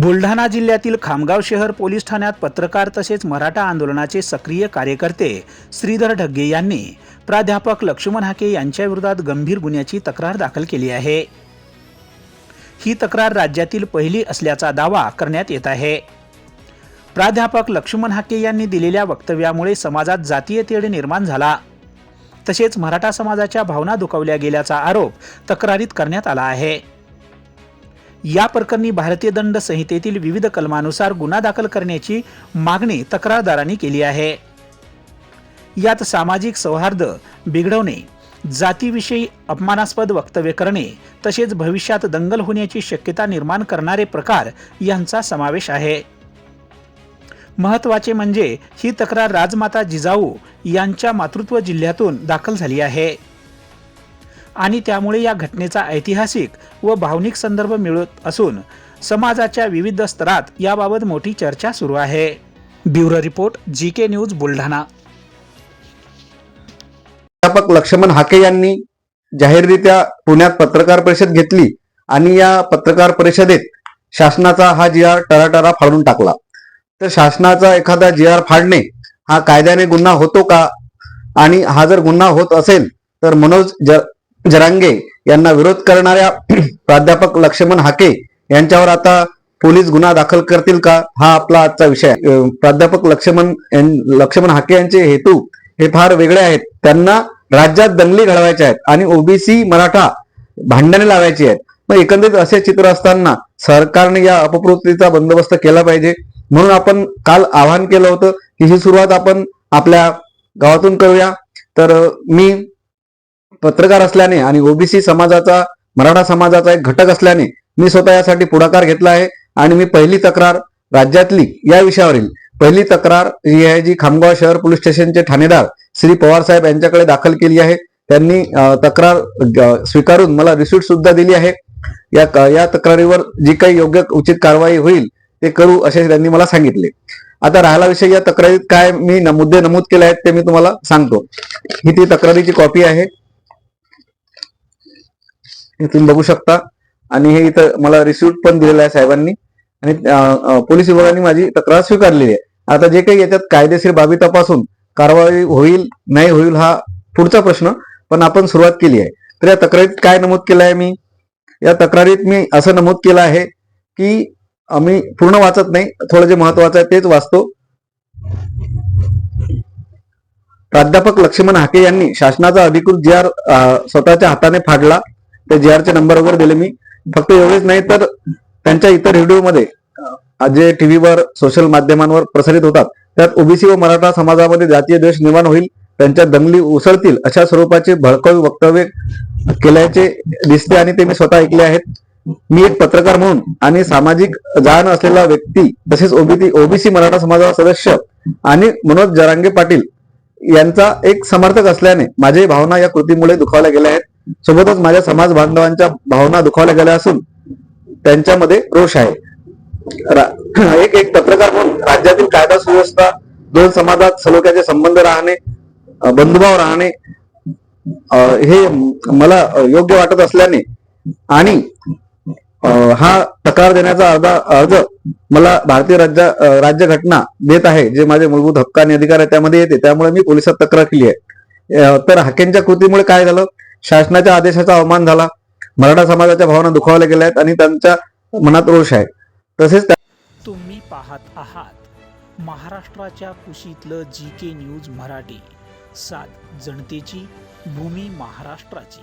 बुलढाणा जिल्ह्यातील खामगाव शहर पोलीस ठाण्यात पत्रकार तसेच मराठा आंदोलनाचे सक्रिय कार्यकर्ते श्रीधर ढग्गे यांनी प्राध्यापक लक्ष्मण हाके यांच्याविरोधात गंभीर गुन्ह्याची तक्रार दाखल केली आहे. ही तक्रार राज्यातील पहिली असल्याचा दावा करण्यात येत आहे. प्राध्यापक लक्ष्मण हाके यांनी दिलेल्या वक्तव्यामुळे समाजात जातीय तेढ निर्माण झाला. तसेच मराठा समाजाच्या भावना दुखावल्या गेल्याचा आरोप तक्रारीत करण्यात आला आहे. या प्रकरणी भारतीय दंड संहितेतील विविध कलमानुसार गुन्हा दाखल करण्याची मागणी तक्रारदारांनी केली आहे. यात सामाजिक सौहार्द बिघडवणे जातीविषयी अपमानास्पद वक्तव्य करणे तसेच भविष्यात दंगल होण्याची शक्यता निर्माण करणारे प्रकार यांचा समावेश आहे. महत्त्वाचे म्हणजे ही तक्रार राजमाता जिजाऊ यांच्या मातृत्व जिल्ह्यातून दाखल झाली आहे. आणि त्यामुळे या घटनेचा ऐतिहासिक व भावनिक संदर्भ मिळत असून समाजाच्या विविध स्तरात याबाबत मोठी चर्चा सुरू आहे. Bureau report G K news Buldhana. प्राध्यापक लक्ष्मण हाके यांनी जाहीररित्या पुण्यात पत्रकार परिषद घेतली आणि या पत्रकार परिषदेत शासनाचा हा जी आर टराटरा फाडून टाकला. तर शासनाचा एखादा जी आर फाडणे हा कायद्याने गुन्हा होतो का? आणि हा जर गुन्हा होत असेल तर मनोज ज जरांगे यांना विरोध करणाऱ्या प्राध्यापक लक्ष्मण हाके यांच्यावर आता पोलीस गुन्हा दाखल करतील का? हा आपला आजचा विषय प्राध्यापक लक्ष्मण लक्ष्मण हाके यांचे हेतू हे फार वेगळे आहेत. त्यांना राज्यात दंगली घडवायच्या आहेत आणि ओबीसी मराठा भांडणे लावायची आहेत. मग एकंदरीत असे चित्र असताना सरकारने या अपप्रवृत्तीचा बंदोबस्त केला पाहिजे. म्हणून आपण काल आवाहन केलं होतं की ही सुरुवात आपण आपल्या गावातून करूया. तर मी पत्रकार असल्याने आणि ओबीसी समाजाचा मराठा समाजाचा एक घटक असल्याने मी स्वतः यासाठी पुढाकार घेतला आहे आणि मी पहिली तक्रार राज्यातली या विषयावरील पहिली तक्रार ही आहे जी खामगाव शहर पोलीस स्टेशनचे ठाणेदार श्री पवार साहेब यांच्याकडे दाखल केली आहे. त्यांनी तक्रार स्वीकारून मला रिसिट सुद्धा दिली आहे. या या तक्रारीवर जी काही योग्य उचित कारवाई होईल ते करू असे त्यांनी मला सांगितले. आता राहिला विषय या तक्रारीत काय मी न- मुद्दे नमूद केले आहेत ते मी तुम्हाला सांगतो. ही ती तक्रारीची कॉपी आहे. हे तुम्ही बघू शकता. आणि हे इथं मला रिसिप्ट पण दिलेला आहे साहेबांनी. आणि पोलीस विभागाने माझी तक्रार स्वीकारलेली आहे. आता जे काही याच्यात कायदेशीर बाबी तपासून कारवाई होईल नाही होईल हा पुढचा प्रश्न पण आपण सुरुवात केली आहे. तर या तक्रारीत काय नमूद केलं आहे मी? या तक्रारीत मी असं नमूद केलं आहे की आम्ही पूर्ण वाचत नाही थोडं जे महत्वाचं आहे तेच वाचतो. प्राध्यापक लक्ष्मण हाके यांनी शासनाचा अधिकृत जी आर स्वतःच्या हाताने फाडला. त्या जे आरचे नंबर वगैरे दिले मी. फक्त एवढेच नाही तर त्यांच्या इतर व्हिडिओमध्ये जे टीव्हीवर सोशल माध्यमांवर प्रसारित होतात त्यात ओबीसी व मराठा समाजामध्ये जातीय द्वेष निर्माण होईल त्यांच्या दंगली उसळतील अशा स्वरूपाचे भडकव वक्तव्य केल्याचे दिसते आणि ते मी स्वतः ऐकले आहेत. मी एक पत्रकार म्हणून आणि सामाजिक जाण असलेला व्यक्ती तसेच ओबीसी ओबीसी मराठा समाजाचा सदस्य आणि मनोज जरांगे पाटील यांचा एक समर्थक असल्याने माझे भावना या कृतीमुळे दुखावल्या गेल्या आहेत. सोबतच माझ्या समाज बांधवांच्या भावना दुखावल्या गेल्या असून त्यांच्यामध्ये रोष आहे. एक एक पत्रकार म्हणून राज्यातील कायदा सुव्यवस्था दोन समाजात सलोख्याचे संबंध राहणे बंधुभाव राहणे हे मला योग्य वाटत असल्याने आणि हा तकार देण्याचा अर्ज अर्ज मला भारतीय राज्य अ, राज्यघटना देत आहे जे माझे मूलभूत हक्क आणि अधिकार आहे त्यामध्ये येते. त्यामुळे मी पोलिसात तक्रार केली आहे. तर हाकेंच्या कृतीमुळे काय झालं? शासनाच्या आदेशाचा अवमान झाला. मराठा समाजाच्या भावना दुखावल्या गेल्या आहेत आणि त्यांच्या मनात रोष आहे. तसेच तुम्ही पाहत आहात महाराष्ट्राच्या कुशीतलं जी के न्यूज मराठी. सात जनतेची भूमी महाराष्ट्राची.